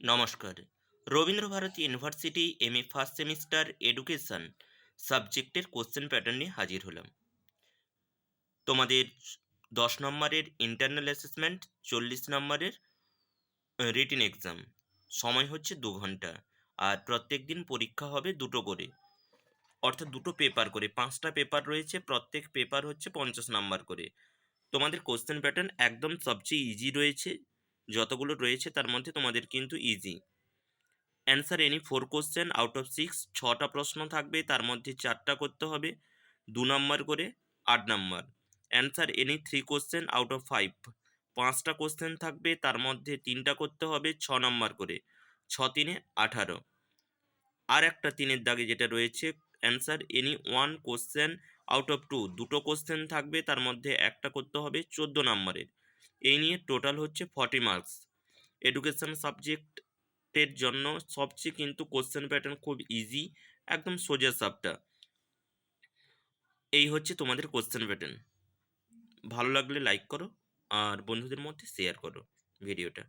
নমস্কার। Rabindra Bharati university M A first semester education সাবজেক্টের question pattern নিয়ে হাজির হলাম। তোমাদের দশ নম্বরের ইন্টারনাল অ্যাসেসমেন্ট চল্লিশ নম্বরের রিটিন এক্সাম সময় হচ্ছে দু ঘণ্টা আর প্রত্যেক দিন পরীক্ষা হবে দুটো করে। অর্থাৎ দুটো পেপার করে, পাঁচটা পেপার রয়েছে, প্রত্যেক পেপার হচ্ছে পঞ্চাশ নাম্বার করে। তোমাদের কোশ্চেন প্যাটার্ন একদম সবচেয়ে ইজি রয়েছে। যতগুলো রয়েছে তার মধ্যে তোমাদের কিন্তু easy answer any four question out of six ছটা প্রশ্ন থাকবে, তার মধ্যে চারটা করতে হবে, দু নম্বর করে আট নম্বর answer any three question out of five পাঁচটা কোশ্চেন থাকবে, তার মধ্যে তিনটা করতে হবে, ছ নম্বর করে, ছ তিনে আঠারো। আর একটা তিনের দাগে যেটা রয়েছে answer any one question out of two দুটো কোশ্চেন থাকবে, তার মধ্যে একটা করতে হবে, চোদ্দ নম্বরের এই নিয়ে টোটাল হচ্ছে ফর্টি মার্কস এডুকেশান সাবজেক্টের জন্য সবচেয়ে কিন্তু কোশ্চেন প্যাটার্ন খুব ইজি একদম সোজা সাপটা এই হচ্ছে তোমাদের কোশ্চেন প্যাটার্ন ভালো লাগলে লাইক করো, আর বন্ধুদের মধ্যে শেয়ার করো ভিডিওটা